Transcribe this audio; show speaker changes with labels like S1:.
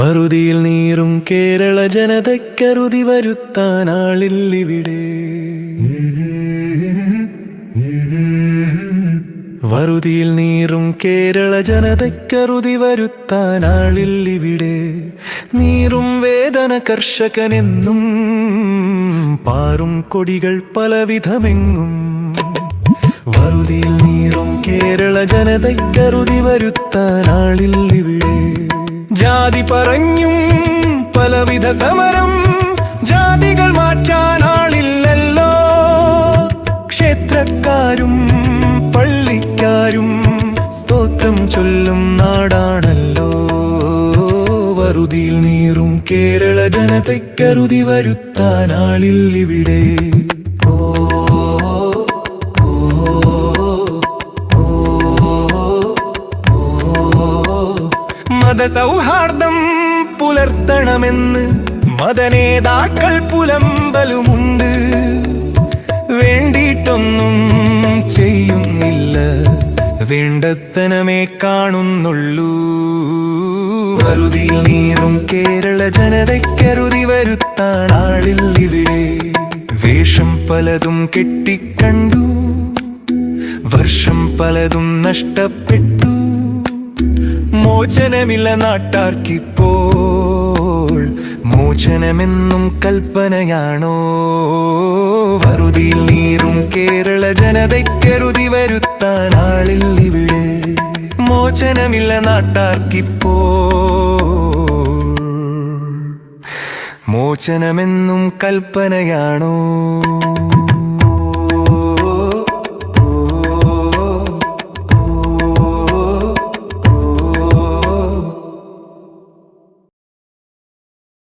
S1: വറുതിയിൽ നീറും കേരള ജനതയ്ക്കറുതി വരുത്താൻ ആളില്ലിവിടെ വറുതിയിൽ നീറും കേരള ജനതയ്ക്കറുതി വരുത്താൻ ആളില്ലിവിടെ നീറും വേദന കർഷകനെന്നും പാറും കൊടികൾ പലവിധമെങ്ങും. വറുതിയിൽ നീറും കേരള ജനതയ്ക്കറുതി വരുത്താൻ ആളില്ലിവിടെ ജാതി പറഞ്ഞും പലവിധ സമരം ജാതികൾ മാറ്റാൻ ആളില്ലല്ലോ. ക്ഷേത്രക്കാരും പള്ളിക്കാരും സ്തോത്രം ചൊല്ലും നാടാണല്ലോ. വറുതിയിൽ നീറും കേരള ജനതയ്ക്കരുതി വരുത്താൻ ആളില്ലിവിടെ മതസൗഹാർദ്ദം പുലർത്തണമെന്ന് മതനേതാക്കൾ പുലമ്പലുമുണ്ട്. വേണ്ടിയിട്ടൊന്നും ചെയ്യുന്നില്ല. വേണ്ടത്തനമേ കാണുന്നുള്ളൂ. വറുതിയിൽ നീറും കേരള ജനതയ്ക്കരുതി വരുത്താൻ ആളിൽ ഇവിടെ വേഷം പലതും കെട്ടിക്കണ്ടു. വർഷം പലതും നഷ്ടപ്പെട്ടു. മോചനമില്ല നാട്ടാർക്കിപ്പോൾ. മോചനമെന്നും കൽപ്പനയാണോ? വറുതിയിൽ നീറും കേരള ജനതയ്ക്കരുതി വരുത്താൻ ആളിൽ ഇവിടെ. മോചനമില്ല നാട്ടാർക്കിപ്പോൾ. മോചനമെന്നും കൽപ്പനയാണോ?